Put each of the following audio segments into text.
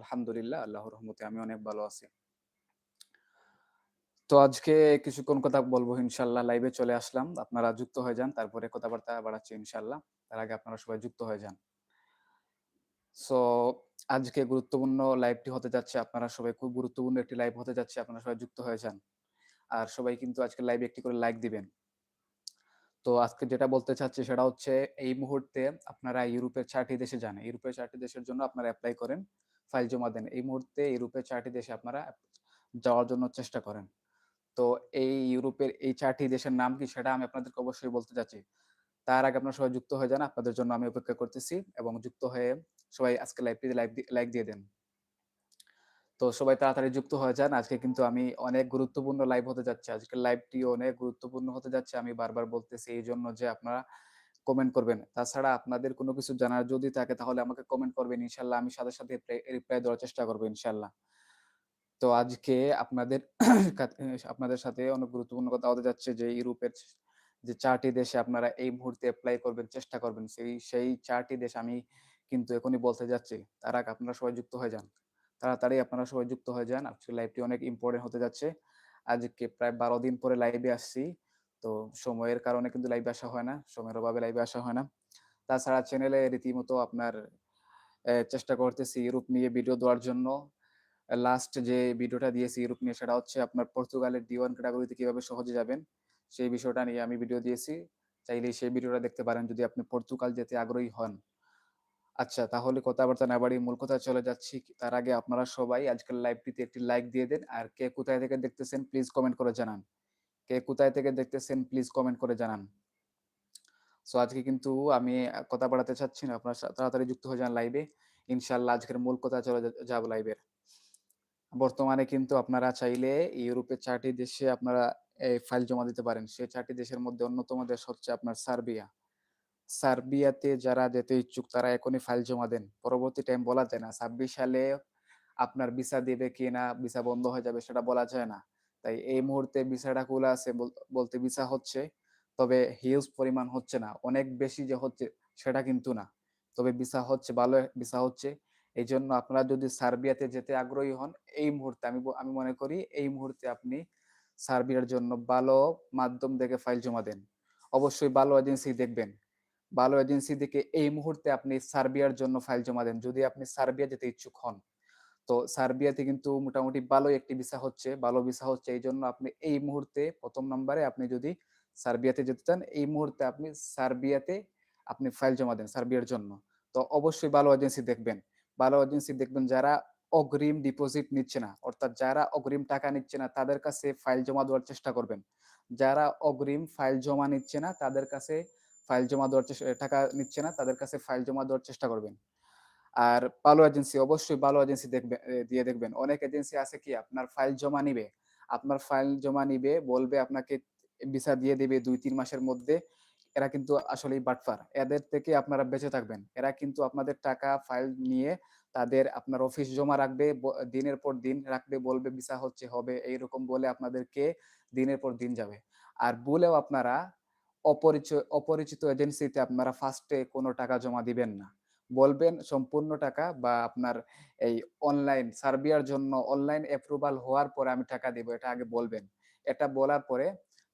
আলহামদুলিল্লাহ আল্লাহর রহমতে আমি অনেক ভালো আছি। তো আজকে কিছুক্ষণ কথা বলব ইনশাআল্লাহ লাইভে চলে আসলাম। আপনারা যুক্ত হয়ে যান। তারপরে কথাবার্তা বাড়াচ্ছি ইনশাআল্লাহ। তার আগে আপনারা সবাই যুক্ত হয়ে যান। সো আজকে গুরুত্বপূর্ণ লাইভটি হতে যাচ্ছে। আপনারা সবাই খুব গুরুত্বপূর্ণ একটি লাইভ হতে যাচ্ছে। আপনারা সবাই যুক্ত হয়ে যান। আর সবাই কিন্তু আজকে লাইভে একটি করে লাইক দিবেন। তো আজকে যেটা বলতে চাচ্ছি সেটা হচ্ছে এই মুহূর্তে আপনারা ইউরোপের ৪ টি দেশে যান। ইউরোপের ৪ টি দেশের জন্য আপনারা অ্যাপ্লাই করেন, ফাইল জমা দেন। এই মুহূর্তে ইউরোপের ৪ টি দেশে আপনারা যাওয়ার জন্য চেষ্টা করেন। তো এই ইউরোপের এই ৪ টি দেশের নাম কি সেটা আমি আপনাদেরকে অবশ্যই বলতে চাচ্ছি। তার আগে আপনারা সবাই যুক্ত হয়ে যান। আপনাদের জন্য আমি অপেক্ষা করতেছি এবং যুক্ত হয়ে সবাই আজকে লাইভটিতে লাইভ লাইক দিয়ে দেন। তো সবাই তাড়াতাড়ি যুক্ত হয়ে যান। আজকে কিন্তু আমি অনেক গুরুত্বপূর্ণ লাইভ হতে যাচ্ছে। আজকের লাইভটি অনেক গুরুত্বপূর্ণ হতে যাচ্ছে। আমি বারবার বলতেছি এই জন্য যে আপনারা কমেন্ট করবেন। তাছাড়া আপনাদের কোনো কিছু জানার যদি থাকে তাহলে আমাকে কমেন্ট করবেন। ইনশাল্লাহ আমি সাথে, সাথে রিপ্লাই দেওয়ার চেষ্টা করব ইনশাল্লাহ তো আজকে আপনাদের আপনাদের সাথে অনেক গুরুত্বপূর্ণ কথা হতে যাচ্ছে যে ইউরোপের যে চারটি দেশে আপনারা এই মুহূর্তে এপ্লাই করবেন, চেষ্টা করবেন। সেই সেই ৪ টি দেশ আমি কিন্তু এখনই বলতে যাচ্ছি। তার আপনারা সবাই যুক্ত হয়ে যান। তাড়াতাড়ি আপনারা সবাই যুক্ত হয়ে যান। আজকে লাইভটি অনেক ইম্পোর্টেন্ট হতে যাচ্ছে। আজকে প্রায় ১২ দিন পরে লাইভে আসছি। তো সময়ের কারণে কিন্তু লাইভে আসা হয় না। সময়ের অভাবে লাইভে আসা হয় না। তাছাড়া চ্যানেলে রীতিমতো আপনার চেষ্টা করতেছি ইউরোপ নিয়ে ভিডিও দেওয়ার জন্য। লাস্ট যে ভিডিওটা দিয়েছি ইউরোপ নিয়ে সেটা হচ্ছে আপনার পর্তুগালের D1 ক্যাটাগরিতে কীভাবে সহজে যাবেন, সেই বিষয়টা নিয়ে আমি ভিডিও দিয়েছি। চাইলে সেই ভিডিওটা দেখতে পারেন যদি আপনি পর্তুগাল যেতে আগ্রহী হন। আচ্ছা তাহলে কথাবার্তা না বাড়িয়ে মূল কথা চলে যাচ্ছি। তার আগে আপনারা সবাই আজকের লাইভটিতে একটি লাইক দিয়ে দেন। আর কে কোথায় থেকে দেখতেছেন প্লিজ কমেন্ট করে জানান। কে কোথায় থেকে দেখতেছেন প্লিজ কমেন্ট করে জানান। সো আজকে কিন্তু আমি কথা বাড়াতে চাচ্ছি না। আপনারা তাড়াতাড়ি যুক্ত হয়ে যান লাইভে। ইনশাআল্লাহ আজকের মূল কথা চলে যাব লাইভের। বর্তমানে কিন্তু আপনারা চাইলে ইউরোপের চারটি দেশে আপনারা এই ফাইল জমা দিতে পারেন। সেই চারটি দেশের মধ্যে অন্যতম দেশ হচ্ছে আপনার সার্বিয়া। সার্বিয়াতে যারা যেতে ইচ্ছুক তারা এখনই ফাইল জমা দেন। পরবর্তী টাইম বলা যায় না। ২৬ সালে আপনার ভিসা দিবে কিনা, ভিসা বন্ধ হয়ে যাবে সেটা বলা যায় না। তাই এই মুহূর্তে ভিসাটা খোলা আছে বলতে ভিসা হচ্ছে। তবে হিউজ পরিমাণ হচ্ছে না। অনেক বেশি যে হচ্ছে সেটা কিন্তু না। তবে ভিসা হচ্ছে, ভালো ভিসা হচ্ছে। এই জন্য আপনারা যদি সার্বিয়াতে যেতে আগ্রহী হন, এই মুহূর্তে আমি আমি মনে করি এই মুহূর্তে আপনি সার্বিয়ার জন্য ভালো মাধ্যম দেখে ফাইল জমা দেন। অবশ্যই ভালো এজেন্সি দেখবেন। ভালো এজেন্সি দেখে এই মুহূর্তে আপনি সার্বিয়ার জন্য ফাইল জমা দেন। যদি আপনি সার্বিয়া যেতে ইচ্ছুক হন। তো সার্বিয়াতে কিন্তু মোটামুটি ভালোই একটি ভিসা হচ্ছে, ভালো ভিসা হচ্ছে। এই জন্য আপনি এই মুহূর্তে প্রথম নাম্বারে আপনি যদি সার্বিয়াতে যেতে চান, এই মুহূর্তে আপনি সার্বিয়াতে আপনি ফাইল জমা দেন সার্বিয়ার জন্য। তো অবশ্যই ভালো এজেন্সি দেখবেন। ভালো এজেন্সি দেখবেন যারা অগ্রিম ডিপোজিট নিচ্ছে না। অর্থাৎ যারা অগ্রিম টাকা নিচ্ছে না তাদের কাছে ফাইল জমা দেওয়ার চেষ্টা করবেন। যারা অগ্রিম ফাইল জমা নিচ্ছে না তাদের কাছে ফাইল জমা দেওয়ার টাকা নিচ্ছে না তাদের কাছে ফাইল জমা দেওয়ার চেষ্টা করবেন। আর ভালো এজেন্সি অবশ্যই ভালো এজেন্সি দেখবে দিয়ে দেখবেন। অনেক এজেন্সি আছে কি আপনার ফাইল জমা নিবে। আপনার ফাইল জমা নিবে, বলবে আপনাকে ভিসা দিয়ে দেবে দুই তিন মাসের মধ্যে। এরা কিন্তু আসলে বাটপার। এদের থেকে আপনারা বেঁচে থাকবেন। এরা কিন্তু আপনাদের টাকা ফাইল নিয়ে তাদের আপনার অফিস জমা রাখবে, দিনের পর দিন রাখবে, বলবে ভিসা হচ্ছে, হবে এইরকম বলে আপনাদেরকে দিনের পর দিন যাবে। আর বলেও আপনারা অপরিচয় অপরিচিত এজেন্সিতে আপনারা ফার্স্টে কোনো টাকা জমা দিবেন না। বলবেন সম্পূর্ণ টাকা বা আপনার এই অনলাইন সার্বিয়ার জন্য অনলাইন অ্যাপ্রুভাল হওয়ার পরে আমি টাকা দিব। এটা আগে বলবেন। এটা বলার পরে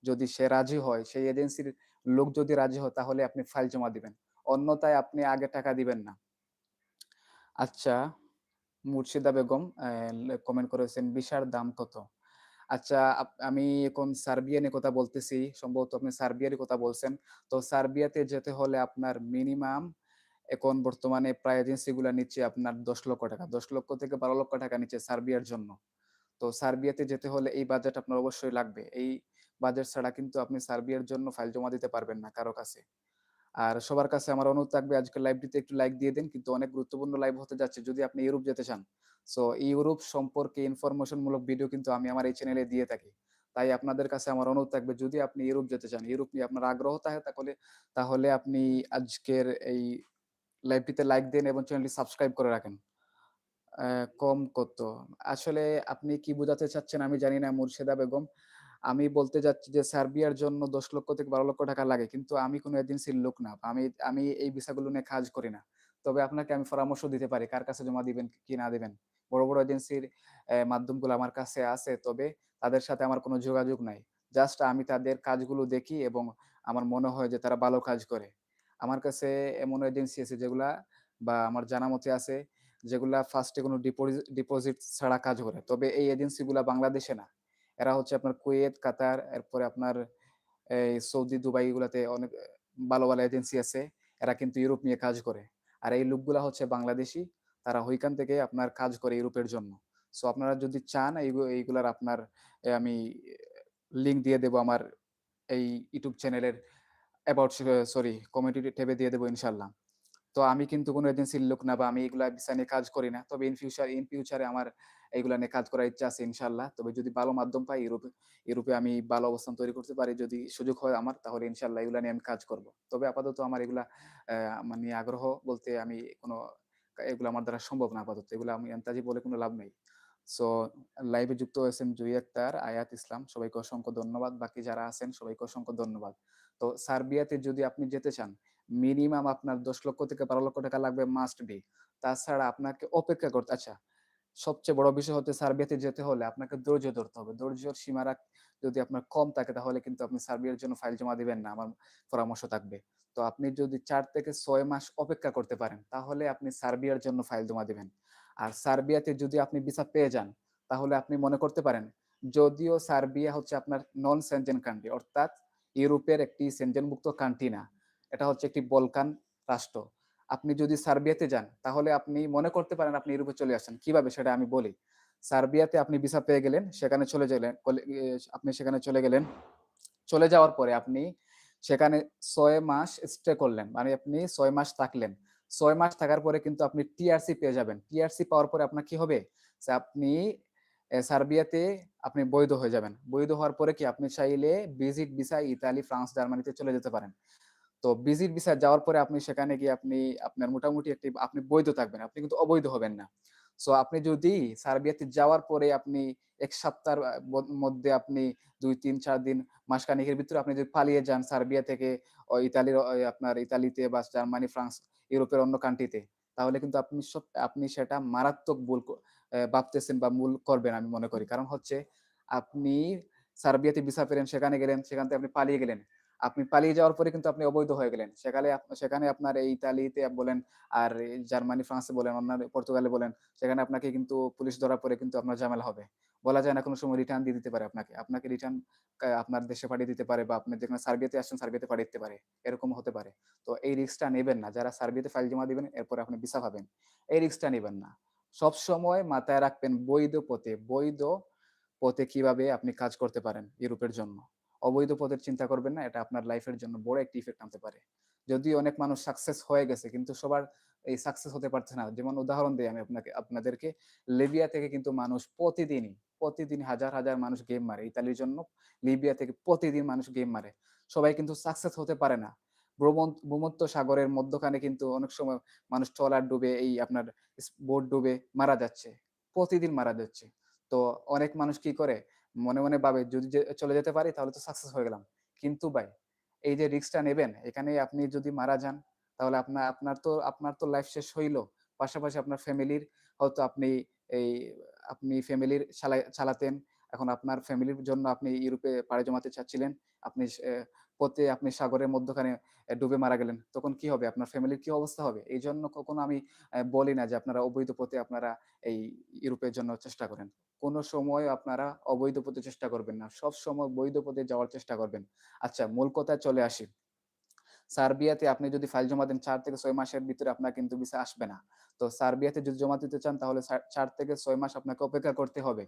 যদি সে রাজি হয়, সেই এজেন্সির লোক যদি রাজি হয় তাহলে আপনি ফাইল জমা দিবেন। অন্যথায় আপনি আগে টাকা দিবেন না। আচ্ছা, মুর্শিদা বেগম কমেন্ট করেছেন ভিসার দাম কত? আচ্ছা আমি এখন সার্বিয়া নিয়ে কথা বলতেছি। সম্ভবত আপনি সার্বিয়ারই কথা বলছেন। তো সার্বিয়াতে যেতে হলে আপনার মিনিমাম এখন বর্তমানে প্রায় এজেন্সিগুলা নিচ্ছে আপনার দশ লক্ষ টাকা দশ লক্ষ থেকে বারো লক্ষ টাকা নিচ্ছে সার্বিয়ার জন্য। তো সার্বিয়াতে যেতে হলে এই বাজেট আপনার অবশ্যই লাগবে। এই বাজেট ছাড়া কিন্তু আপনি সার্বিয়ার জন্য ফাইল জমা দিতে পারবেন না কারও কাছে। আর সবার কাছে আমার অনুরোধ থাকবে আজকের লাইভটিতে একটু লাইক দিয়ে দেন। কিন্তু অনেক গুরুত্বপূর্ণ লাইভ হতে যাচ্ছে যদি আপনি ইউরোপ যেতে চান। সো ইউরোপ সম্পর্কে ইনফরমেশন মূলক ভিডিও কিন্তু আমি আমার এই চ্যানেলে দিয়ে থাকি। তাই আপনাদের কাছে আমার অনুরোধ থাকবে যদি আপনি ইউরোপ যেতে চান, ইউরোপ নিয়ে আপনার আগ্রহ থাকে তাহলে তাহলে আপনি আজকের এই লাইভটিতে লাইক দেন এবং চ্যানেলটি সাবস্ক্রাইব করে রাখেন। কম কত? আসলে আপনি কি বোঝাতে চাচ্ছেন আমি জানি না মুর্শিদা বেগম। আমি বলতে চাচ্ছি যে সার্বিয়ার জন্য দশ লক্ষ থেকে বারো লক্ষ টাকা লাগে। কিন্তু আমি কোনো এজেন্সির লোক না। আমি আমি এই ভিসাগুলো নিয়ে কাজ করি না। তবে আপনাকে আমি পরামর্শ দিতে পারি কার কাছে জমা দিবেন কি না দিবেন। বড়, বড় এজেন্সির মাধ্যমগুলো আমার কাছে আছে। তবে তাদের সাথে আমার কোনো যোগাযোগ নাই। জাস্ট আমি তাদের কাজগুলো দেখি এবং আমার মনে হয় যে তারা ভালো কাজ করে। আমার কাছে এমন এজেন্সি আছে যেগুলা বা আমার জানা মতে আছে যেগুলা ফার্স্টে কোনো ডিপোজি ডিপোজিট ছাড়া কাজ করে। তবে এই এজেন্সিগুলা বাংলাদেশে না। এরা হচ্ছে আপনার কুয়েত, কাতার, এরপরে আপনার এই সৌদি, দুবাই এগুলাতে অনেক ভালো, ভালো এজেন্সি আছে। এরা কিন্তু ইউরোপ নিয়ে কাজ করে। আর এই লোকগুলা হচ্ছে বাংলাদেশি তারা ওইখান থেকে আপনার কাজ করে ইউরোপের জন্য। সো আপনারা যদি চান এইগু এইগুলার আপনার আমি লিঙ্ক দিয়ে দেব আমার এই ইউটিউব চ্যানেলের অ্যাবাউট সরি কমিউনিটি ট্যাবে দিয়ে দেব ইনশাআল্লাহ। তো আমি কিন্তু কোনো এজেন্সির লোক না বা আমি এগুলা ভিসা নিয়ে কাজ করি না। তবে ইন ফিউচার ইন ফিউচারে আমার এগুলা নিয়ে কাজ করার ইচ্ছা আছে ইনশাআল্লাহ। তবে যদি ভালো মাধ্যম পাই ইউরোপে ইউরোপে আমি ভালো অবস্থান তৈরি করতে পারি যদি সুযোগ হয় আমার তাহলে ইনশাআল্লাহ এগুলা নিয়ে আমি কাজ করব। তবে আপাতত আমার এগুলা আমার আগ্রহ বলতে আমি কোনো এগুলা আমার দ্বারা সম্ভব না আপাতত। এগুলা আমি আন্তাজি বলে কোনো লাভ নেই। সো লাইভে যুক্ত হয়েছেন জুই আক্তার, আয়াত ইসলাম সবাইকে অসংখ্য ধন্যবাদ। বাকি যারা আছেন সবাইকে অসংখ্য ধন্যবাদ। তো সার্বিয়াতে যদি আপনি যেতে চান, মিনিমাম আপনার ১০ লক্ষ থেকে ১২ লক্ষ টাকা লাগবে মাস্ট বি। তাছাড়া আপনাকে অপেক্ষা করতে আচ্ছা, সবচেয়ে বড় বিষয় হচ্ছে সার্বিয়াতে যেতে হলে আপনাকে ধৈর্য ধরতে হবে। ধৈর্যের সীমারা যদি আপনার কম থাকে তাহলে কিন্তু আপনি সার্বিয়ার জন্য ফাইল জমা দিবেন না। আমার পরামর্শ থাকবে। তো আপনি যদি ৪ থেকে ৬ মাস অপেক্ষা করতে পারেন, তাহলে আপনি সার্বিয়ার জন্য ফাইল জমা দিবেন। আর সার্বিয়াতে যদি আপনি ভিসা পেয়ে যান, তাহলে আপনি মনে করতে পারেন যদিও সার্বিয়া হচ্ছে আপনার নন সেনজেন কান্ট্রি অর্থাৎ ইউরোপের একটি সেনজেনভুক্ত কান্ট্রি না। এটা হচ্ছে একটি বলকান রাষ্ট্র। আপনি যদি সার্বিয়াতে যান, তাহলে আপনি মনে করতে পারেন আপনি ইউরোপে চলে আসেন কীভাবে সেটা আমি বলি। সার্বিয়াতে আপনি ভিসা পেয়ে গেলেন, সেখানে চলে গেলেন আপনি সেখানে চলে গেলেন। চলে যাওয়ার পরে আপনি সেখানে ছয় মাস স্টে করলেন। মানে আপনি ছয় মাস থাকলেন। ছয় মাস থাকার পরে কিন্তু আপনি টিআরসি পেয়ে যাবেন। টিআরসি পাওয়ার পরে আপনার কি হবে? আপনি সার্বিয়াতে আপনি বৈধ হয়ে যাবেন। বৈধ হওয়ার পরে কি আপনি চাইলে ভিজিট ভিসায় ইতালি, ফ্রান্স, জার্মানিতে চলে যেতে পারেন। তো ভিজিট ভিসায় যাওয়ার পরে আপনি সেখানে গিয়ে আপনি আপনার মোটামুটি একটি আপনি বৈধ থাকবেন। আপনি কিন্তু অবৈধ হবেন না। সো আপনি যদি সার্বিয়াতে যাওয়ার পরে আপনি ১ সপ্তাহের মধ্যে আপনি ২, ৩, ৪ দিন মাসখানেকের ভিতরে আপনি যদি পালিয়ে যান সার্বিয়া থেকে ইতালির আপনার ইতালিতে বা জার্মানি, ফ্রান্স, ইউরোপের অন্য কান্ট্রিতে তাহলে কিন্তু আপনি সব আপনি সেটা মারাত্মক ভুল ভাবতেছেন বা ভুল করবেন আমি মনে করি। কারণ হচ্ছে আপনি সার্বিয়াতে ভিসা পেলেন, সেখানে গেলেন, সেখান থেকে আপনি পালিয়ে গেলেন। আপনি পালিয়ে যাওয়ার পরে কিন্তু আপনি অবৈধ হয়ে গেলেন। আপ সেখানে আপনার এই ইতালিতে বলেন আর জার্মানি, ফ্রান্সে বলেন, অন্যান্য পর্তুগালে বলেন, সেখানে আপনাকে কিন্তু পুলিশ ধরার পরে কিন্তু আপনার ঝামেলা হবে। বলা যায় না কোনো সময় রিটার্ন দিয়ে দিতে পারে আপনাকে। আপনাকে রিটার্ন আপনার দেশে পাঠিয়ে দিতে পারে বা আপনি যেখানে সার্বিয়াতে আসছেন সার্বিয়াতে পাঠিয়ে দিতে পারে। এরকম হতে পারে। তো এই রিস্কটা নেবেন না। যারা সার্বিয়াতে ফাইল জমা দিবেন এরপরে আপনি ভিসা পাবেন। এই রিস্কটা নিবেন না। সবসময় মাথায় রাখবেন বৈধ পথে, বৈধ পথে কীভাবে আপনি কাজ করতে পারেন ইউরোপের জন্য। অবৈধ পথের চিন্তা করবেন না। এটা আপনার লাইফের জন্য বড় একটি ইফেক্ট আনতে পারে। যদিও অনেক মানুষ সাকসেস হয়ে গেছে কিন্তু সবার এই সাকসেস হতে পারছে না। যেমন উদাহরণ দিই আমি আপনাকে আপনাদেরকে। লিবিয়া থেকে কিন্তু মানুষ প্রতিদিনই, প্রতিদিন হাজার, হাজার মানুষ গেম মারে। ইতালির জন্য লিবিয়া থেকে প্রতিদিন মানুষ গেম মারে। সবাই কিন্তু সাকসেস হতে পারে না। ভূমধ্য সাগরের মধ্যখানে কিন্তু অনেক সময় মানুষ ট্রলার ডুবে এই আপনার বোট ডুবে মারা যাচ্ছে। প্রতিদিন মারা যাচ্ছে। তো অনেক মানুষ কি করে? মনে, মনে ভাবে যদি চলে যেতে পারি তাহলে তো সাকসেস হয়ে গেলাম। কিন্তু ভাই এই যে রিস্কটা নেবেন এখানে আপনি যদি মারা যান তাহলে আপনার আপনার তো আপনার তো লাইফ শেষ হইল পাশাপাশি আপনার ফ্যামিলির হয়তো আপনি এই আপনি ফ্যামিলির চালাতেন। এখন আপনার ফ্যামিলির জন্য আপনি ইউরোপে পাড়ি জমাতে চাচ্ছিলেন। আপনি পথে আপনি সাগরের মধ্যখানে ডুবে মারা গেলেন। তখন কি হবে? আপনার ফ্যামিলির কি অবস্থা হবে? এইজন্য কখনো আমি বলি না যে আপনারা অবৈধ পথে আপনারা এই ইউরোপের জন্য চেষ্টা করেন। কোন সময় আপনারা অবৈধ পথে চেষ্টা করবেন না। সবসময় বৈধ পথে যাওয়ার চেষ্টা করবেন। আচ্ছা মূল কথায় চলে আসি। সার্বিয়াতে আপনি যদি ফাইল জমা দেন, চার থেকে ছয় মাসের ভিতরে আপনার কিন্তু ভিসা আসবে না। তো সার্বিয়াতে যদি জমা দিতে চান, তাহলে চার থেকে ছয় মাস আপনাকে অপেক্ষা করতে হবে।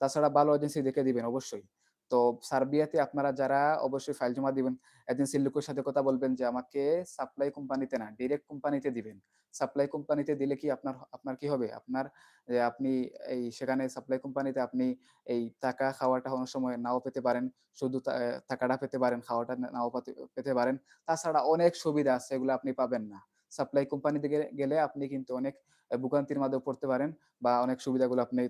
তাছাড়া ভালো এজেন্সি দেখে দিবেন, অবশ্যই। তো সার্বিয়াতে আপনারা যারা অবশ্যই ফাইল জমা দিবেন, এজেন্সির লোকের সাথে কথা বলবেন যে আমাকে সাপ্লাই কোম্পানিতে না, ডিরেক্ট কোম্পানিতে দিবেন। সাপ্লাই কোম্পানিতে দিলে কি আপনার আপনার কি হবে? আপনার এ আপনি এই সেখানে সাপ্লাই কোম্পানিতে আপনি এই টাকা খাওয়াটা অনেক সময় নাও পেতে পারেন। শুধু টাকাটা পেতে পারেন, খাওয়াটা নাও পেতে পারেন। তাছাড়া অনেক সুবিধা আছে এগুলো আপনি পাবেন না। সাপ্লাই কোম্পানিতে গেলে আপনি কিন্তু অনেক ভোগান্তির মাঝেও পড়তে পারেন বা অনেক সুবিধাগুলো আপনি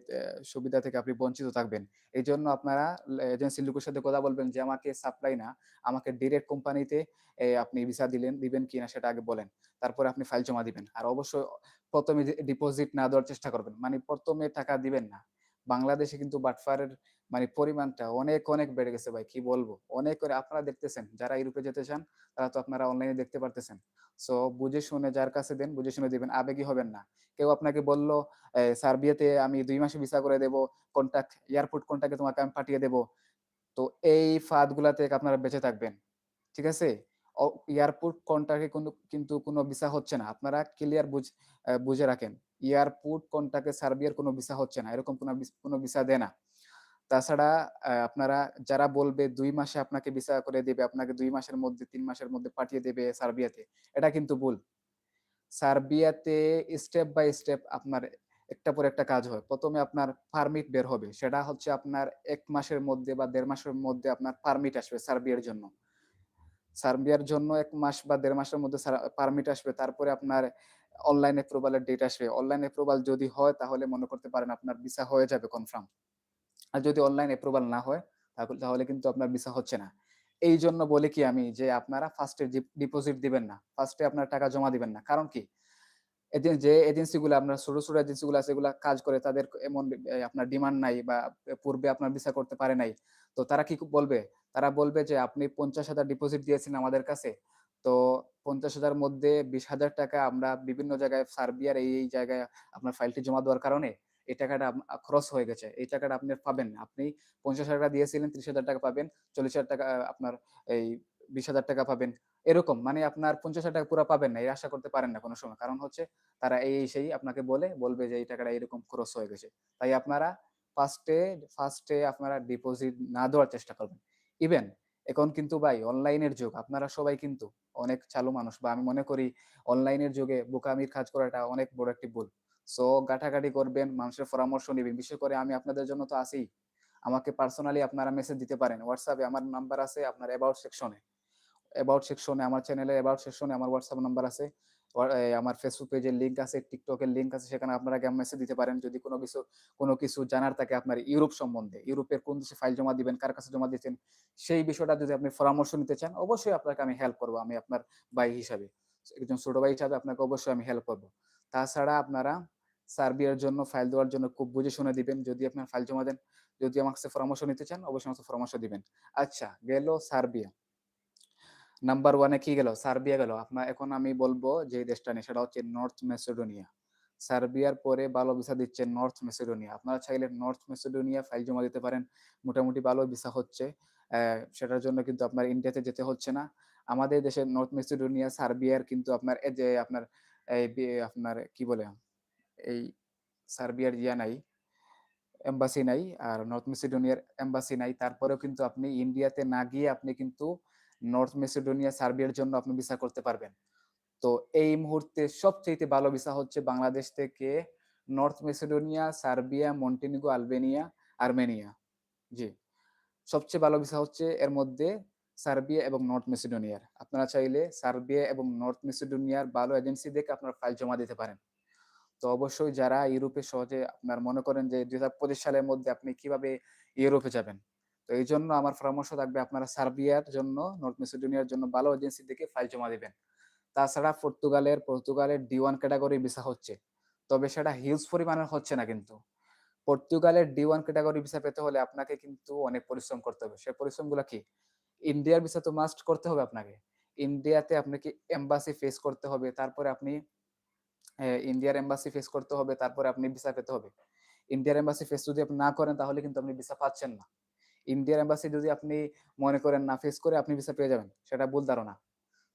সুবিধা থেকে আপনি বঞ্চিত থাকবেন। এজন্য আপনারা লে এজেন্সির লোকের সাথে কথা বলবেন যে আমাকে সাপ্লাই না, আমাকে ডিরেক্ট কোম্পানিতে আপনি ভিসা দিলেন দিবেন কিনা সেটা আগে বলেন। তারপরে আপনি ফাইল জমা দিবেন। আর অবশ্যই অ ১ম এ ডি ডিপোজিট না দেওয়ার চেষ্টা করবেন। মানে প্রথমে টাকা দিবেন না। বাংলাদেশে কিন্তু বাটফারের মানে পরিমাণটা অনেক, অনেক বেড়ে গেছে ভাই কি বলব? অনেক করে আপনারা দেখতেছেন যারা ইউরোপে যেতে চান তারা তো আপনারা অনলাইনে দেখতে পারতেছেন। সো বুঝে শুনে যার কাছে দেন, বুঝে শুনে দিবেন। আবেগী হবেন না। কেউ আপনাকে বলল সার্বিয়াতে আমি দুই মাসে ভিসা করে দেব, কনট্যাক্ট এয়ারপোর্ট কনট্যাক্টে তোমাকে আমি পাঠিয়ে দেব। তো এই ফাঁদগুলা থেকে আপনারা বেঁচে থাকবেন। ঠিক আছে? এয়ারপোর্ট কনট্যাক্টে কোনো কিন্তু কোনো ভিসা হচ্ছে না। আপনারা ক্লিয়ার বুঝ বুঝে রাখেন। এয়ারপোর্ট কনট্যাক্টে সার্বিয়ার কোনো ভিসা হচ্ছে না। এরকম কোনো কোনো ভিসা দেয় না। তাছাড়া আপনারা যারা বলবে দুই মাসে আপনাকে ভিসা করে দিবে, আপনাকে ২ মাসের মধ্যে তিন মাসের মধ্যে পাঠিয়ে দেবে সার্বিয়াতে। এটা কিন্তু ভুল। সার্বিয়াতে স্টেপ বাই স্টেপ আপনার একটা পর একটা কাজ হয়। প্রথমে আপনার পারমিট বের হবে। সেটা হচ্ছে আপনার এক মাসের মধ্যে বা দেড় মাসের মধ্যে আপনার পারমিট আসবে সার্বিয়ার জন্য। সার্বিয়ার জন্য ১ মাস বা ১.৫ মাসের মধ্যে পারমিট আসবে। তারপরে আপনার অনলাইন অ্যাপ্রুভাল এর ডেট আসবে। অনলাইন অ্যাপ্রুভাল যদি হয় তাহলে মনে করতে পারেন আপনার ভিসা হয়ে যাবে কনফার্ম। আর যদি অনলাইন অ্যাপ্রুভাল না হয় তাহলে কিন্তু আপনার ভিসা হচ্ছে না। এইজন্য বলি কি আমি যে আপনারা ফার্স্ট ডিপোজিট দিবেন না। ফার্স্ট আপনার টাকা জমা দিবেন না। কারণ কি? যে এজেন্সিগুলা আপনার ছোট, ছোট এজেন্সিগুলা আছে এগুলা কাজ করে তাদের এমন আপনার ডিমান্ড নাই বা পূর্বে আপনার ভিসা করতে পারে নাই। তো তারা কি বলবে? তারা বলবে যে আপনি ৫০,০০০ ডিপোজিট দিয়েছেন আমাদের কাছে। তো ৫০,০০০ মধ্যে ৳২০,০০০ আমরা বিভিন্ন জায়গায় সার্বিয়ার এই, এই জায়গায় আপনার ফাইলটি জমা দেওয়ার কারণে এই টাকাটা খরচ হয়ে গেছে। এই টাকাটা আপনি পাবেন। আপনি ৳৫০,০০০ দিয়েছিলেন ৳৩০,০০০ পাবেন। ৳৪০,০০০ আপনার এই ৳২০,০০০ পাবেন। এরকম মানে আপনার পঞ্চাশ হাজার টাকা পুরো পাবেন না। এই আশা করতে পারেন না কোনো সময়। কারণ হচ্ছে তারা এই, এই সেই আপনাকে বলে, বলবে যে এই টাকাটা এরকম খরচ হয়ে গেছে। তাই আপনারা ফার্স্টে ফার্স্টে আপনারা ডিপোজিট না দেওয়ার চেষ্টা করবেন। ইভেন এখন কিন্তু ভাই অনলাইনের যুগ। আপনারা সবাই কিন্তু অনেক চালু মানুষ বা আমি মনে করি অনলাইনের যুগে বোকামির কাজ করাটা অনেক বড় একটি ভুল। সো ঘাটাঘাটি করবেন, মানুষের পরামর্শ নিবেন। বিশেষ করে আমি আপনাদের জন্য তো আছিই। আমাকে পার্সোনালি আপনারা মেসেজ দিতে পারেন। হোয়াটসঅ্যাপে আমার নাম্বার আছে আপনার অ্যাবাউট সেকশনে। অ্যাবাউট সেকশনে আমার চ্যানেলের অ্যাবাউট সেকশনে আমার হোয়াটসঅ্যাপ নাম্বার আছে। আমার Facebook পেজের লিঙ্ক আছে, টিকটকের লিঙ্ক আছে। সেখানে আপনারা গিয়ে মেসেজ দিতে পারেন। যদি কোন কিছু কোন কিছু জানার থাকে আপনার ইউরোপ সম্বন্ধে, ইউরোপের কোন দেশে ফাইল জমা দিবেন, কার কাছে জমা দিয়েছেন, সেই বিষয়টা যদি আপনি পরামর্শ নিতে চান, অবশ্যই আপনাকে আমি হেল্প করব আমি আপনার ভাই হিসাবে। একজন ছোট ভাই হিসাবে আপনাকে অবশ্যই আমি হেল্প করব তাছাড়া আপনারা সার্বিয়ার জন্য ফাইল দেওয়ার জন্য খুব বুঝে শুনে দিবেন। যদি আপনার ফাইল জমা দেন, যদি আমার কাছে পরামর্শ নিতে চান, অবশ্যই আমার পরামর্শ দিবেন। আচ্ছা গেল সার্বিয়া। নাম্বার ওয়ানে কি গেল? সার্বিয়া গেল। আপনার এখন আমি বলব যে দেশটা নিয়ে সেটা হচ্ছে নর্থ মেসিডোনিয়া। সার্বিয়ার পরে ভালো ভিসা দিচ্ছে নর্থ মেসিডোনিয়া। আপনারা চাইলে নর্থ মেসিডোনিয়া ফাইল জমা দিতে পারেন। মোটামুটি ভালো ভিসা হচ্ছে। সেটার জন্য কিন্তু আপনার ইন্ডিয়াতে যেতে হচ্ছে না। আমাদের দেশের নর্থ মেসিডোনিয়া, সার্বিয়ার কিন্তু আপনার যে আপনার এই আপনার কি বলে? এই সার্বিয়ার ইয়া নাই, এম্বাসি নাই। আর নর্থ মেসিডোনিয়ার এম্বাসি নাই। তারপরেও কিন্তু আপনি ইন্ডিয়াতে না গিয়ে আপনি কিন্তু নর্থ মেসিডোনিয়া, সার্বিয়ার জন্য আপনি ভিসা করতে পারবেন। তো এই মুহূর্তে সবচাইতে ভালো ভিসা হচ্ছে বাংলাদেশ থেকে North Macedonia, Serbia, Montenegro, Albania, Armenia. জি। সবচেয়ে ভালো ভিসা হচ্ছে এর মধ্যে সার্বিয়া এবং নর্থ মেসিডোনিয়ার। আপনারা চাইলে সার্বিয়া এবং নর্থ মেসিডোনিয়ার ভালো এজেন্সি দেখে আপনারা ফাইল জমা দিতে পারেন। তো অবশ্যই যারা ইউরোপে সহজে আপনার মনে করেন যে ২০২৫ সালের মধ্যে আপনি কীভাবে ইউরোপে যাবেন। তো এইজন্য আমার পরামর্শ থাকবে আপনারা সার্বিয়ার জন্য, নর্থ মেসিডোনিয়ার জন্য ভালো এজেন্সি দেখে ফাইল জমা দিবেন। তাছাড়া পর্তুগালের পর্তুগালের D1 ক্যাটেগরি ভিসা হচ্ছে। তবে সেটা হিউজ পরিমাণের হচ্ছে না কিন্তু। পর্তুগালের D1 ক্যাটেগরি ভিসা পেতে হলে আপনাকে কিন্তু অনেক পরিশ্রম করতে হবে। সে পরিশ্রমগুলা কি? ইন্ডিয়ার ভিসা তো মাস্ট করতে হবে আপনাকে। ইন্ডিয়াতে আপনাকে এম্বাসি ফেস করতে হবে। তারপরে আপনি ইন্ডিয়ার এম্বাসি ফেস করতে হবে। তারপরে আপনি ভিসা পেতে হবে। ইন্ডিয়ার এম্বাসি ফেস যদি আপনি না করেন তাহলে কিন্তু আপনি ভিসা পাচ্ছেন না। ইন্ডিয়ার এম্বাসি যদি আপনি মনে করেন না ফেস করে আপনি ভিসা পেয়ে যাবেন, সেটা ভুল ধারণা।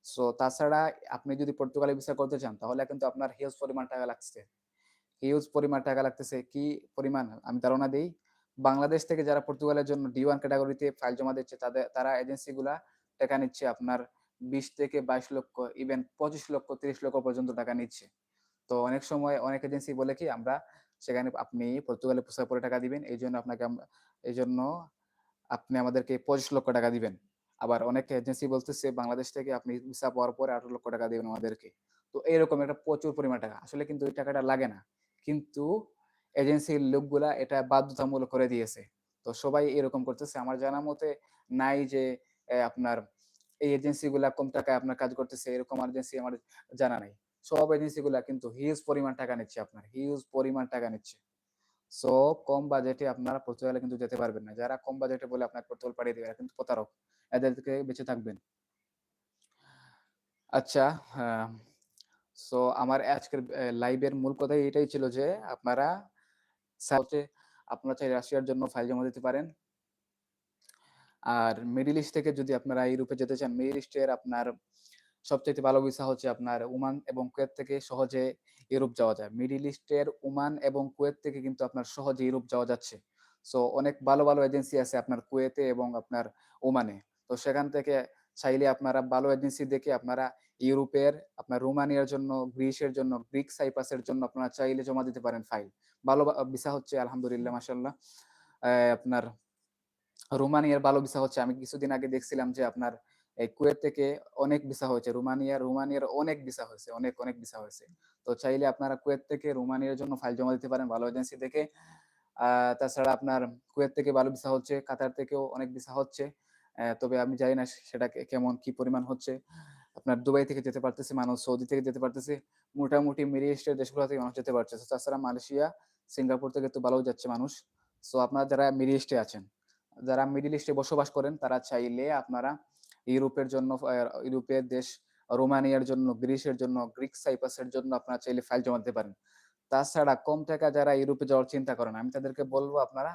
সো তাছাড়া আপনি যদি পর্তুগালে ভিসা করতে চান তাহলে কিন্তু আপনার হিউজ পরিমাণ টাকা লাগছে। হিউজ পরিমাণ টাকা লাগতেছে। কি পরিমাণ? আমি ধারণা দিই বাংলাদেশ থেকে যারা পর্তুগালের জন্য D1 ক্যাটাগরিতে ফাইল জমা দিচ্ছে তাদের তারা এজেন্সিগুলা টাকা নিচ্ছে আপনার ২০ থেকে ২২ লক্ষ ইভেন ২৫ লক্ষ, ৩০ লক্ষ পর্যন্ত টাকা নিচ্ছে। তো অনেক সময় অনেক এজেন্সি বলে কি আমরা সেখানে আপনি পর্তুগালে পৌঁছার পরে টাকা দিবেন। এই জন্য আপনাকে এই এইজন্য আপনি আমাদেরকে ২৫ লক্ষ টাকা দিবেন। আবার অনেক এজেন্সি বলতেছে, বাংলাদেশ থেকে আপনি ভিসা পাওয়ার পরে ১৮ লক্ষ টাকা দিবেন আমাদেরকে। তো এরকম একটা প্রচুর পরিমাণ টাকা। আসলে কিন্তু ওই টাকাটা লাগে না। কিন্তু এজেন্সির লোকগুলা এটা বাধ্যতামূলক করে দিয়েছে। তো সবাই এরকম করতেছে। আমার জানা মতে নাই যে আপনার এই এজেন্সিগুলা কম টাকায় আপনার কাজ করতেছে, এরকম এজেন্সি আমার জানা নাই। সব এজেন্সিগুলা কিন্তু হিউজ পরিমাণ টাকা নিচ্ছে আপনার। হিউজ পরিমাণ টাকা নিচ্ছে। সো কম বাজেটে আপনারা পর্তুগালে কিন্তু যেতে পারবেন না। যারা কম বাজেটে বলে আপনার পর্তুগাল পাঠিয়ে দেবে কিন্তু প্রতারক। এদের থেকে বেঁচে থাকবেন। আচ্ছা সো আমার আজকের লাইভের মূল কথা এটাই ছিল যে, আপনারা আপনারা চাই রাশিয়ার জন্য ফাইল জমা দিতে পারেন। আর মিডিল ইস্ট থেকে যদি আপনারা ইউরোপে যেতে চান মিডিল ইস্টের আপনার সবচেয়ে ভালো ভিসা হচ্ছে আপনার ওমান এবং কুয়েত থেকে সহজে ইউরোপ যাওয়া যায়। মিডিল ইস্টের ওমান এবং কুয়েত থেকে কিন্তু আপনার সহজে ইউরোপ যাওয়া যাচ্ছে। সো, অনেক ভালো ভালো এজেন্সি আছে আপনার কুয়েতে এবং আপনার ওমানে। তো সেখান থেকে চাইলে আপনারা ভালো এজেন্সি দেখে আপনারা ইউরোপের, আপনার রোমানিয়ার জন্য, গ্রিসের জন্য, গ্রিক সাইপাসের জন্য আপনারা চাইলে জমা দিতে পারেন ফাইল। ভালো ভিসা হচ্ছে, আলহামদুলিল্লাহ মাসাল্লাহ আপনার রোমানিয়ার ভালো ভিসা হচ্ছে। আমি কিছুদিন আগে দেখছিলাম যে আপনার এই কুয়েত থেকে অনেক ভিসা হয়েছে। রোমানিয়া, রোমানিয়ার অনেক ভিসা হয়েছে, অনেক অনেক ভিসা হয়েছে। তো চাইলে আপনারা কুয়েত থেকে রোমানিয়ার জন্য ফাইল জমা দিতে পারেন ভালো এজেন্সি থেকে। তাছাড়া আপনার কুয়েত থেকে ভালো ভিসা হচ্ছে, কাতার থেকেও অনেক ভিসা হচ্ছে। তবে আমি জানি না সেটা কেমন, কি পরিমাণ হচ্ছে। আপনার দুবাই থেকে যেতে পারতেছে মানুষ সৌদি থেকে যেতে পারতেছে। মোটামুটি মিডিল ইস্টের দেশগুলো থেকে মানুষ যেতে পারছে তাছাড়া মালয়েশিয়া, সিঙ্গাপুর থেকে তো ভালো যাচ্ছে মানুষ। সো আপনারা যারা মিডিল ইস্টে আছেন, যারা মিডিল ইস্টে বসবাস করেন, তারা চাইলে আপনারা ইউরোপের জন্য ইউরোপের দেশ, রোমানিয়ার জন্য, গ্রিসের জন্য, গ্রিক সাইপাসের জন্য আপনারা চাইলে ফাইল জমা দিতে পারেন। তাছাড়া কম টাকা যারা ইউরোপে যাওয়ার চিন্তা করেন আমি তাদেরকে বলব আপনারা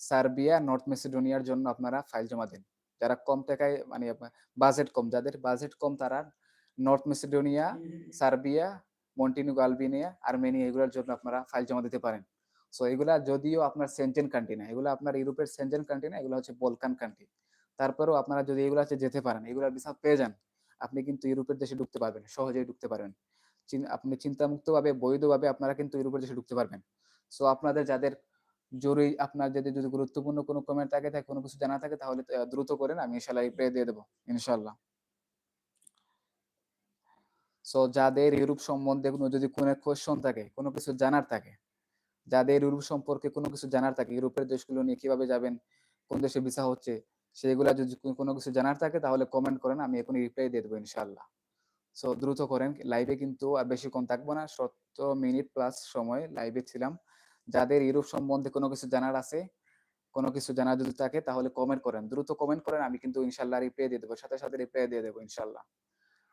সার্বিয়া, নর্থ মেসিডোনিয়ার জন্য আপনারা ফাইল জমা দিন। যারা কম টাকায় মানে বাজেট কম, যাদের বাজেট কম তারা North Macedonia, Serbia, Montenegro Albania, Armenia এগুলোর জন্য আপনারা ফাইল জমা দিতে পারেন। সো এগুলা যদিও আপনার সেন্টেন কান্ট্রি না, এগুলো আপনার ইউরোপের সেন্টেন কান্ট্রি না, এগুলো হচ্ছে বলকান কান্ট্রি তারপরেও আপনারা যদি এগুলো হচ্ছে যেতে পারেন এগুলোর ভিসা পেয়ে যান, আপনি কিন্তু ইউরোপের দেশে ঢুকতে পারবেন, সহজেই ঢুকতে পারবেন। আপনি চিন্তামুক্তভাবে, বৈধভাবে আপনারা কিন্তু ইউরোপের দেশে ঢুকতে পারবেন। সো আপনাদের যাদের জরুরি, আপনার যদি যদি গুরুত্বপূর্ণ কোনো কমেন্ট থাকে থাকে, কোনো কিছু জানা থাকে, তাহলে দ্রুত করেন, আমি ইনশাল্লাহ রিপ্লাই দিয়ে দেবো, ইনশাল্লাহ। সো যাদের ইউরোপ সম্বন্ধে কোনো, যদি কোনো কোয়েশ্চন থাকে, কোনো কিছু জানার থাকে, যাদের ইউরোপ সম্পর্কে কোনো কিছু জানার থাকে, ইউরোপের দেশগুলো নিয়ে কীভাবে যাবেন, কোন দেশে ভিসা হচ্ছে সেগুলা যদি কোনো কিছু জানার থাকে তাহলে কমেন্ট করেন, আমি এখনই রিপ্লাই দিয়ে দেবো ইনশাল্লাহ সো দ্রুত করেন। লাইভে কিন্তু আর বেশিক্ষণ থাকব না, সত্তর মিনিট প্লাস সময় লাইভে ছিলাম। যাদের ইউরোপ সম্বন্ধে কোনো কিছু জানার আছে, কোনো কিছু জানার যদি থাকে তাহলে কমেন্ট করেন। দ্রুত কমেন্ট করেন, আমি কিন্তু ইনশাল্লাহ রিপ্লাই দিয়ে দেবো। সাথে সাথে রিপ্লাই দিয়ে দেবো ইনশাল্লাহ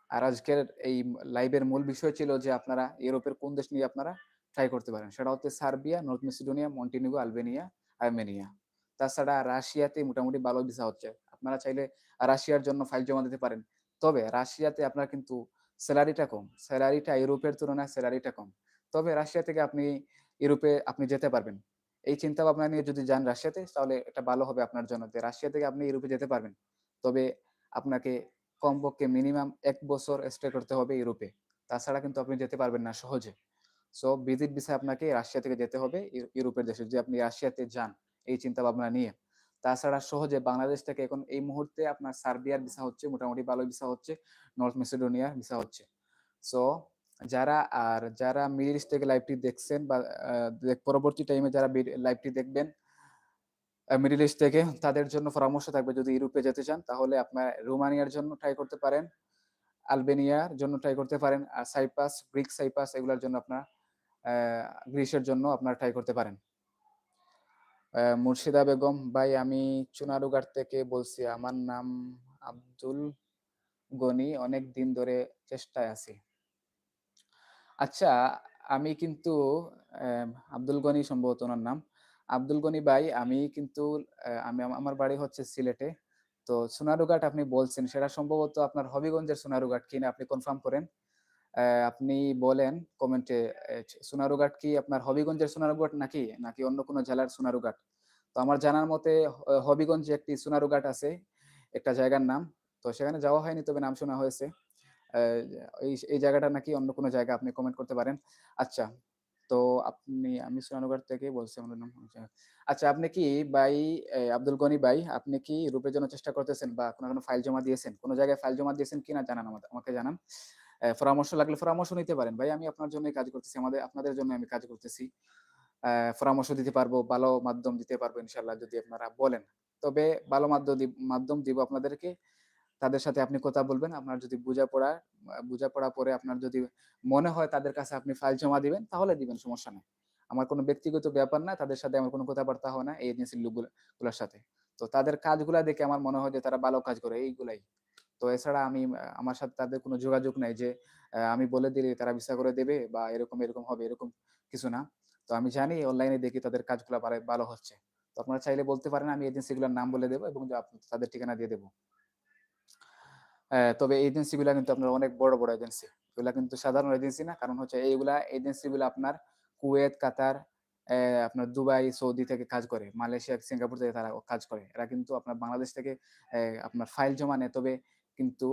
আর আজকের এই লাইভের মূল বিষয় ছিল যে আপনারা ইউরোপের কোন দেশ নিয়ে আপনারা ট্রাই করতে পারেন। সেটা হচ্ছে Serbia, North Macedonia, Montenegro, Albania, Armenia. তাছাড়া রাশিয়াতে মোটামুটি ভালো ভিসা হচ্ছে। আপনারা চাইলে রাশিয়ার জন্য ফাইল জমা দিতে পারেন। তবে রাশিয়াতে আপনার কিন্তু স্যালারিটা কম। স্যালারিটা ইউরোপের তুলনায় স্যালারিটা কম। তবে রাশিয়া থেকে আপনি ইউরোপে আপনি যেতে পারবেন। এই চিন্তা ভাবনা নিয়ে যদি যান রাশিয়াতে, তাহলে এটা ভালো হবে আপনার জন্য যে রাশিয়া থেকে আপনি ইউরোপে যেতে পারবেন। তবে আপনাকে কমপক্ষে মিনিমাম এক বছর স্টে করতে হবে ইউরোপে। তাছাড়া কিন্তু আপনি যেতে পারবেন না সহজে। সো ভিজিট ভিসা আপনাকে রাশিয়া থেকে যেতে হবে ইউরোপের দেশে। যে আপনি রাশিয়াতে যান এই চিন্তা ভাবনা নিয়ে। তাছাড়া সহজে বাংলাদেশ থেকে এখন এই মুহূর্তে আপনার সার্বিয়ার ভিসা হচ্ছে, মোটামুটি ভালো ভিসা হচ্ছে, নর্থ মেসিডোনিয়ার ভিসা হচ্ছে। সো, যারা, আর যারা মিডিল ইস্ট থেকে লাইভটি দেখছেন বা পরবর্তী টাইমে যারা লাইভটি দেখবেন মিডিল ইস্ট থেকে, তাদের জন্য পরামর্শ থাকবে যদি ইউরোপে যেতে চান, তাহলে আপনার রোমানিয়ার জন্য ট্রাই করতে পারেন, আলবেনিয়ার জন্য ট্রাই করতে পারেন, আর সাইপাস গ্রিক সাইপাস এগুলোর জন্য আপনার গ্রিসের জন্য আপনারা ট্রাই করতে পারেন। মুর্শিদা বেগম, ভাই, আমি চুনারুঘাট থেকে বলছি, আমার নাম আব্দুল গনি, অনেক দিন ধরে চেষ্টায় আছি। আচ্ছা আমি কিন্তু আব্দুল গনি সম্ভবত ওনার নাম। আব্দুল গনি, ভাই, আমি কিন্তু আমি আমার বাড়ি হচ্ছে সিলেটে। তো সোনারুঘাট আপনি বলছেন, সেটা সম্ভবত আপনার হবিগঞ্জের সোনারুঘাট কিনা আপনি কনফার্ম করেন? আপনি বলেন কমেন্টে সোনারুঘাট কি আপনার হবিগঞ্জের সোনারুঘাট নাকি? নাকি অন্য কোনো জেলার সোনারুঘাট তো আমার জানার মতে হবিগঞ্জে একটি সোনারুঘাট আছে, একটা জায়গার নাম, তো সেখানে যাওয়া হয়নি, তবে নাম শোনা হয়েছে এই জায়গাটা নাকি অন্য কোনো জায়গা আপনি কমেন্ট করতে পারেন আচ্ছা তো আপনি, আমি সোনারুঘাট থেকে বলছি আমার নাম আচ্ছা আপনি কি ভাই আব্দুল গনি ভাই আপনি কি রূপের জন্য চেষ্টা করতেছেন বা কোনো কোনো ফাইল জমা দিয়েছেন কোনো জায়গায় ফাইল জমা দিয়েছেন কিনা জানান আমাকে জানান পরামর্শ লাগলে পরামর্শ নিতে পারেন। ভাই, আমি আপনার জন্যই কাজ করতেছি। আমাদের, আপনাদের জন্য আমি কাজ করতেছি। পরামর্শ দিতে পারব, ভালো মাধ্যম দিতে পারব ইনশাআল্লাহ যদি আপনারা বলেন। তবে ভালো মাধ্য দি মাধ্যম দিব আপনাদেরকে। তাদের সাথে আপনি কথা বলবেন। আপনার যদি বোঝাপড়া বোঝাপড়া পরে আপনার যদি মনে হয় তাদের কাছে আপনি ফাইল জমা দিবেন, তাহলে দিবেন সমস্যা নাই। আমার কোনো ব্যক্তিগত ব্যাপার না। তাদের সাথে আমার কোনো কথাবার্তা হয় না এই এজেন্সির লোকগুলা গুলার সাথে। তো তাদের কাজগুলা দেখে আমার মনে হয় যে তারা ভালো কাজ করে এইগুলাই। তো এছাড়া আমি আমার সাথে তাদের কোনো যোগাযোগ নাই যে আমি বলে দিলে তারা ভিসা করে দেবে বা এরকম, এরকম হবে এরকম কিছু না। তো আমি জানি অনলাইনে দেখি তাদের কাজগুলা ভালো হচ্ছে। তো আপনারা চাইলে বলতে পারেন আমি এজেন্সিগুলার নাম বলে দেব এবং তাদের ঠিকানা দিয়ে দেব। অ্যা তবে এজেন্সিগুলা কিন্তু আপনার অনেক বড়, বড় এজেন্সি। এগুলা কিন্তু সাধারণ এজেন্সি না। কারণ হচ্ছে এইগুলা এজেন্সিগুলা আপনার কুয়েত, কাতার, আপনার দুবাই, সৌদি থেকে কাজ করে। মালয়েশিয়া, সিঙ্গাপুর থেকে তারা কাজ করে। এরা কিন্তু আপনার বাংলাদেশ থেকে আপনার ফাইল জমা নেয়। তবে কিন্তু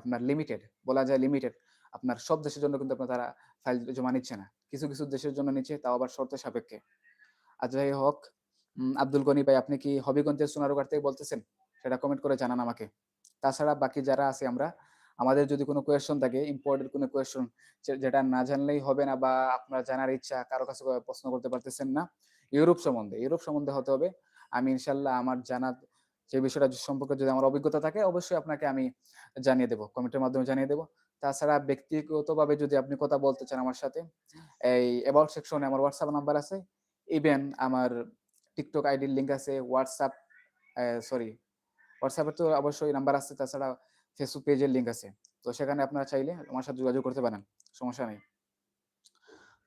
আপনার লিমিটেড, বলা যায় লিমিটেড। আপনার সব দেশের জন্য কিন্তু আপনার তারা ফাইল জমা নিচ্ছে না। কিছু, কিছু দেশের জন্য নিচ্ছে তাও আবার শর্ত সাপেক্ষে। আর যাই হোক, আব্দুল গনি ভাই আপনি কি হবিগঞ্জের সোনারুঘাট থেকে বলতেছেন? সেটা কমেন্ট করে জানান আমাকে। তাছাড়া বাকি যারা আছে আমরা, আমাদের যদি কোনো কোয়েশন থাকে, ইম্পোর্টেন্ট কোনো কোয়েশন যেটা না জানলেই হবে না বা আপনার জানার ইচ্ছা কারও কাছে প্রশ্ন করতে পারতেছেন না, ইউরোপ সম্বন্ধে, ইউরোপ সম্বন্ধে হতে হবে। আমি ইনশাআল্লাহ আমার জানার যে বিষয়টা সম্পর্কে যদি আমার অভিজ্ঞতা থাকে অবশ্যই আপনাকে আমি জানিয়ে দেবো কমেন্টের মাধ্যমে জানিয়ে দেব। তাছাড়া ব্যক্তিগতভাবে যদি আপনি কথা বলতে চান আমার সাথে, এই অ্যাবাউট সেকশনে আমার হোয়াটসঅ্যাপ নাম্বার আছে। ইভেন আমার টিকটক আইডির লিঙ্ক আছে। হোয়াটসঅ্যাপ সরি এর তো অবশ্যই নাম্বার আছে। তাছাড়া ফেসবুক পেজের লিঙ্ক আছে। তো সেখানে আপনারা চাইলে আমার সাথে যোগাযোগ করতে পারেন। সমস্যা নেই।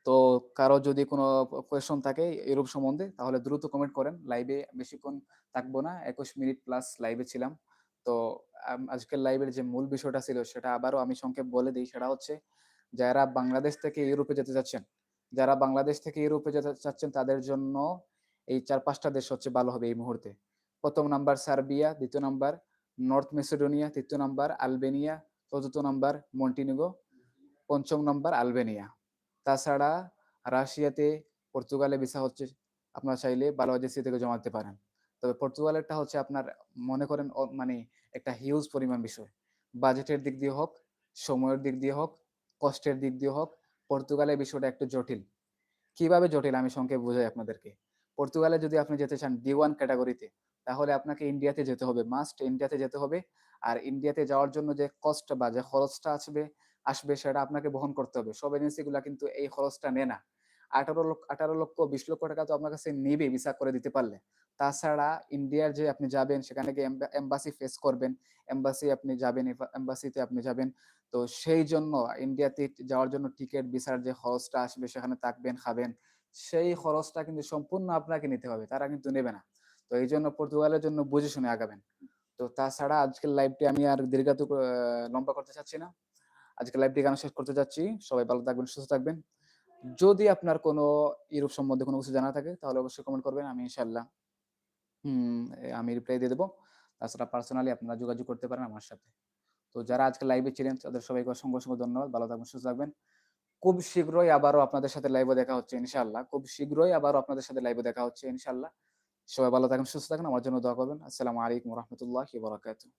তো কারও যদি কোনো কোয়েশন থাকে এরূপ সম্বন্ধে তাহলে দ্রুত কমেন্ট করেন। লাইভে বেশিক্ষণ থাকব না। ২১ মিনিট প্লাস লাইভে ছিলাম। তো আজকের লাইভের যে মূল বিষয়টা ছিল সেটা আবারও আমি সংক্ষেপ বলে দিই সেটা হচ্ছে যারা বাংলাদেশ থেকে ইউরোপে যেতে চাচ্ছেন, যারা বাংলাদেশ থেকে ইউরোপে যেতে চাচ্ছেন তাদের জন্য এই চার পাঁচটা দেশ হচ্ছে ভালো হবে এই মুহূর্তে। প্রথম নাম্বার সার্বিয়া, দ্বিতীয় নাম্বার নর্থ মেসিডোনিয়া, তৃতীয় নাম্বার আলবেনিয়া, ৪র্থ নাম্বার মন্টিনিগো, পঞ্চম নাম্বার আলবেনিয়া। তাছাড়া রাশিয়াতে, পর্তুগালে ভিসা হচ্ছে। আপনারা চাইলে ভালো থেকে জমা দিতে পারেন। তবে পর্তুগালেরটা হচ্ছে আপনার মনে করেন মানে একটা হিউজ পরিমাণ বিষয়। বাজেটের দিক দিয়ে হোক, সময়ের দিক দিয়ে হোক, কষ্টের দিক দিয়ে হোক, পর্তুগালের বিষয়টা একটু জটিল। কীভাবে জটিল আমি সংক্ষেপে বোঝাই আপনাদেরকে। পর্তুগালে যদি আপনি যেতে চান D1 ক্যাটাগরিতে তাহলে আপনাকে ইন্ডিয়াতে যেতে হবে। মাস্ট ইন্ডিয়াতে যেতে হবে। আর ইন্ডিয়াতে যাওয়ার জন্য যে কস্ট বা যে খরচটা আসবে আসবে সেটা আপনাকে বহন করতে হবে। সব এজেন্সিগুলা কিন্তু এই খরচটা নেয় না। ১৮ লক্ষ ১৮ লক্ষ ২০ লক্ষ টাকা তো আপনার কাছে নিবে ভিসা করে দিতে পারলে। তাছাড়া ইন্ডিয়ার যে আপনি যাবেন সেখানে গিয়ে এম্বাসি ফেস করবেন। এম্বাসি আপনি যাবেন এম্বাসিতে আপনি যাবেন। তো সেই জন্য ইন্ডিয়াতে যাওয়ার জন্য টিকিট ভিসার যে খরচটা আসবে সেখানে থাকবেন, খাবেন। সেই খরচটা কিন্তু সম্পূর্ণ আপনাকে নিতে হবে। তারা কিন্তু নেবে না। তো এই জন্য পর্তুগালের জন্য বুঝে শুনে আগাবেন। তো তাছাড়া আজকের লাইভটি আমি আর দীর্ঘায়িত ক লম্বা করতে চাচ্ছি না। আজকের লাইভটি এখানে শেষ করতে যাচ্ছি। সবাই ভালো থাকবেন, সুস্থ থাকবেন। যদি আপনার কোনো ইউরোপ সম্বন্ধে কোনো কিছু জানা থাকে তাহলে অবশ্যই কমেন্ট করবেন। আমি ইনশাআল্লাহ হুম, আমি রিপ্লাই দিয়ে দেব। তাছাড়া পার্সোনালি আপনারা যোগাযোগ করতে পারেন আমার সাথে। তো যারা আজকে লাইভে ছিলেন তাদের সবাইকে অসংখ্য, অসংখ্য ধন্যবাদ। ভালো থাকবেন, সুস্থ থাকবেন। খুব শীঘ্রই আবারও আপনাদের সাথে লাইভে দেখা হচ্ছে ইনশাল্লাহ খুব শীঘ্রই আবারও আপনাদের সাথে লাইভে দেখা হচ্ছে ইনশাল্লাহ সবাই ভালো থাকবেন, সুস্থ থাকবেন। আমার জন্য দোয়া করবেন। আসসালামু আলাইকুম রাহমাতুল্লাহি ওয়া বারাকাতুহু।